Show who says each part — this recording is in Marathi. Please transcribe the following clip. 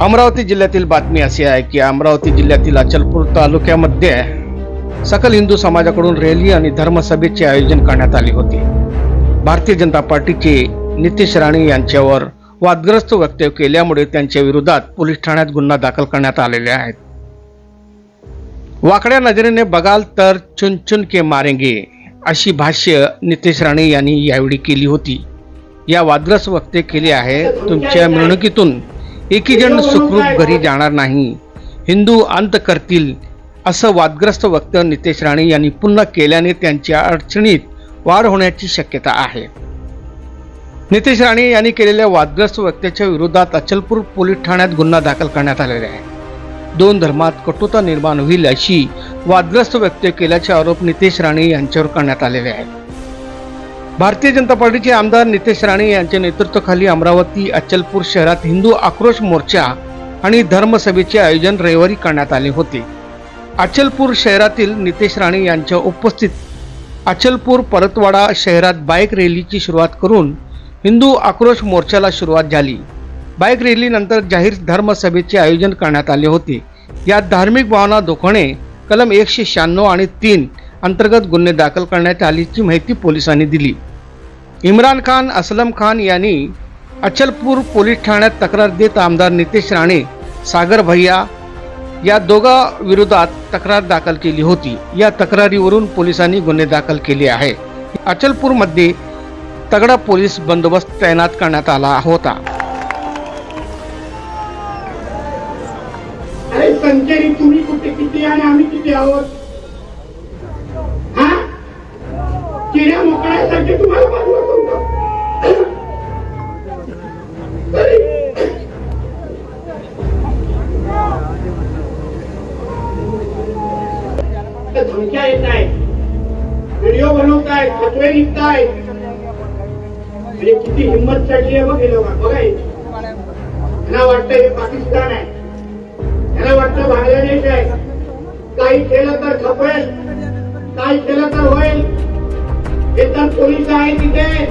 Speaker 1: अमरावती जिल्ह्यातील बातमी अशी आहे की अमरावती जिल्ह्यातील अचलपूर तालुक्यामध्ये सकल हिंदू समाजाकडून रॅली आणि धर्मसभेचे आयोजन करण्यात आले होते. भारतीय जनता पार्टीचे नितेश राणे यांच्यावर वादग्रस्त वक्तव्य केल्यामुळे त्यांच्या विरोधात पोलीस ठाण्यात गुन्हा दाखल करण्यात आलेले आहेत. वाकड्या नजरेने बघाल तर चुनचुन के मारेंगे अशी भाष्य नितेश राणे यांनी यावेळी केली होती. या वादग्रस्त वक्तव्य केले आहे. तुमच्या मिरवणुकीतून एकही जण सुखरूप घरी जाणार नाही. हिंदू अंत करतील असं वादग्रस्त वक्तव्य नितेश राणे यांनी पुन्हा केल्याने त्यांच्या अडचणीत वाढ होण्याची शक्यता आहे. नितेश राणे यांनी केलेल्या वादग्रस्त वक्त्याच्या विरोधात अचलपूर पोलीस ठाण्यात गुन्हा दाखल करण्यात आलेला आहे. दोन धर्मात कटुता निर्माण होईल अशी वादग्रस्त वक्तव्य केल्याचे आरोप नितेश राणे यांच्यावर करण्यात आलेले आहेत. भारतीय जनता पार्टीचे आमदार नितेश राणे यांच्या नेतृत्वाखाली अमरावती अचलपूर शहरात हिंदू आक्रोश मोर्चा आणि धर्मसभेचे आयोजन रविवारी करण्यात आले होते. अचलपूर शहरातील नितेश राणे यांच्या उपस्थित अचलपूर परतवाडा शहरात बाईक रॅलीची सुरुवात करून हिंदू आक्रोश मोर्चाला सुरुवात झाली. बाईक रॅलीनंतर जाहीर धर्मसभेचे आयोजन करण्यात आले होते. यात धार्मिक भावना दुखणे कलम एकशे शहाण्णव आणि तीन अंतर्गत गुन्हे दाखल करण्यात आल्याची माहिती पोलिसांनी दिली. इम्रान खान असलम खान यांनी अचलपूर पोलीस ठाण्यात तक्रार देत आमदार नितेश राणे सागर भैया या दोघा विरोधात तक्रार दाखल केली होती. या तक्रारीवरून पोलिसांनी गुन्हे दाखल केले आहे अचलपूरमध्ये तगडा पोलीस बंदोबस्त तैनात करण्यात आला होता.
Speaker 2: संचारी तुम्ही कुठे किती आणि आम्ही किती आहोत? हा? किड्या मोकळ्यासाठी तुम्हाला बाजूला करू धमक्या येत आहेत व्हिडिओ बनवताय खतवे निघताय. म्हणजे किती हिंमत चढली आहे बघ हे लोक. बघा हे. वाटतं हे पाकिस्तान आहे. त्याला बांगलादेश आहे. काही केलं तर खपेल काही केलं तर होईल. हे तर पोलीस आहे तिथे.